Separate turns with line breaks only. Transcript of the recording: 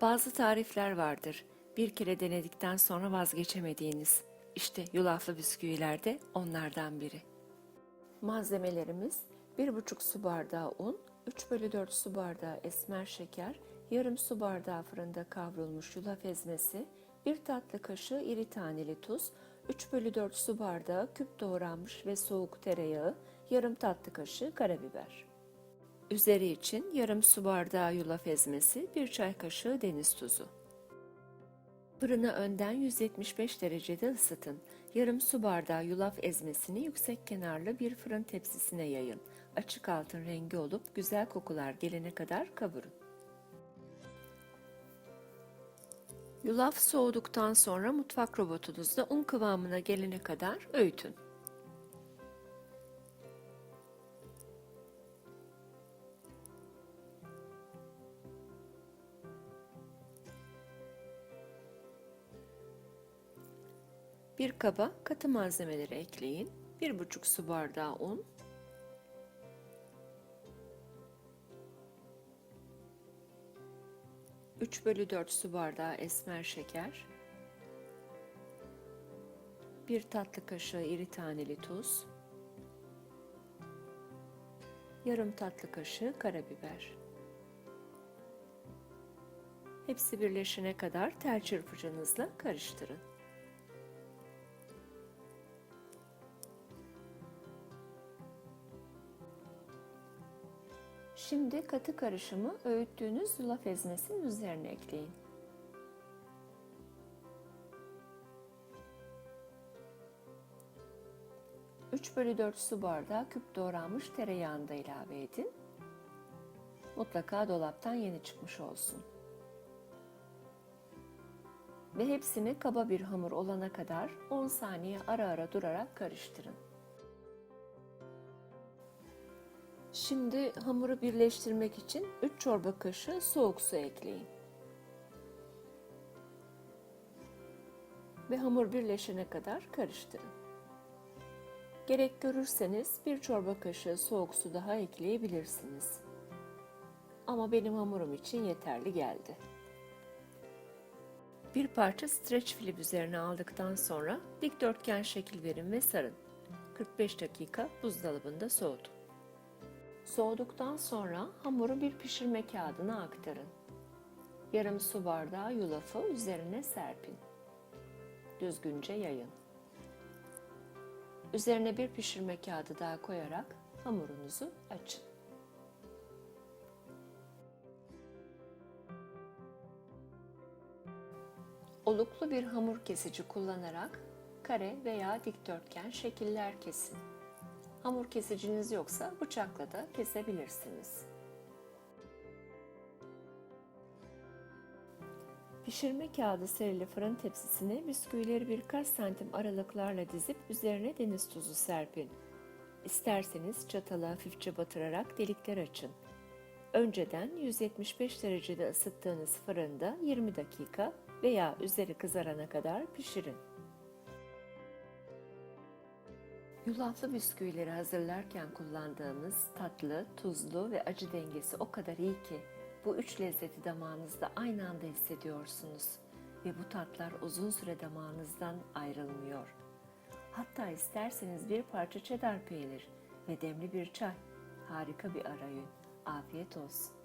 Bazı tarifler vardır. Bir kere denedikten sonra vazgeçemediğiniz. İşte yulaflı bisküviler de onlardan biri. Malzemelerimiz 1,5 su bardağı un, 3 bölü 4 su bardağı esmer şeker, yarım su bardağı fırında kavrulmuş yulaf ezmesi, 1 tatlı kaşığı iri taneli tuz, 3 bölü 4 su bardağı küp doğranmış ve soğuk tereyağı, yarım tatlı kaşığı karabiber. Üzeri için yarım su bardağı yulaf ezmesi, 1 çay kaşığı deniz tuzu. Fırını önden 175 derecede ısıtın. Yarım su bardağı yulaf ezmesini yüksek kenarlı bir fırın tepsisine yayın. Açık altın rengi olup güzel kokular gelene kadar kavurun. Yulaf soğuduktan sonra mutfak robotunuzda un kıvamına gelene kadar öğütün. Bir kaba katı malzemeleri ekleyin. 1,5 su bardağı un, Üç bölü 4 su bardağı esmer şeker, bir tatlı kaşığı iri taneli tuz, yarım tatlı kaşığı karabiber. Hepsi birleşene kadar tel çırpıcınızla karıştırın. Şimdi katı karışımı öğüttüğünüz yulaf ezmesinin üzerine ekleyin. Üç bölü 4 su bardağı küp doğranmış tereyağını da ilave edin. Mutlaka dolaptan yeni çıkmış olsun. Ve hepsini kaba bir hamur olana kadar 10 saniye ara ara durarak karıştırın. Şimdi hamuru birleştirmek için 3 çorba kaşığı soğuk su ekleyin. Ve hamur birleşene kadar karıştırın. Gerek görürseniz bir çorba kaşığı soğuk su daha ekleyebilirsiniz. Ama benim hamurum için yeterli geldi. Bir parça streç film üzerine aldıktan sonra dikdörtgen şekil verin ve sarın. 45 dakika buzdolabında soğutun. Soğuduktan sonra hamuru bir pişirme kağıdına aktarın. Yarım su bardağı yulafı üzerine serpin. Düzgünce yayın. Üzerine bir pişirme kağıdı daha koyarak hamurunuzu açın. Oluklu bir hamur kesici kullanarak kare veya dikdörtgen şekiller kesin. Hamur kesiciniz yoksa bıçakla da kesebilirsiniz. Pişirme kağıdı serili fırın tepsisine bisküvileri birkaç santim aralıklarla dizip üzerine deniz tuzu serpin. İsterseniz çatala hafifçe batırarak delikler açın. Önceden 175 derecede ısıttığınız fırında 20 dakika veya üzeri kızarana kadar pişirin. Yulaflı bisküvileri hazırlarken kullandığımız tatlı, tuzlu ve acı dengesi o kadar iyi ki bu üç lezzeti damağınızda aynı anda hissediyorsunuz ve bu tatlar uzun süre damağınızdan ayrılmıyor. Hatta isterseniz bir parça çedar peynir ve demli bir çay. Harika bir arayün. Afiyet olsun.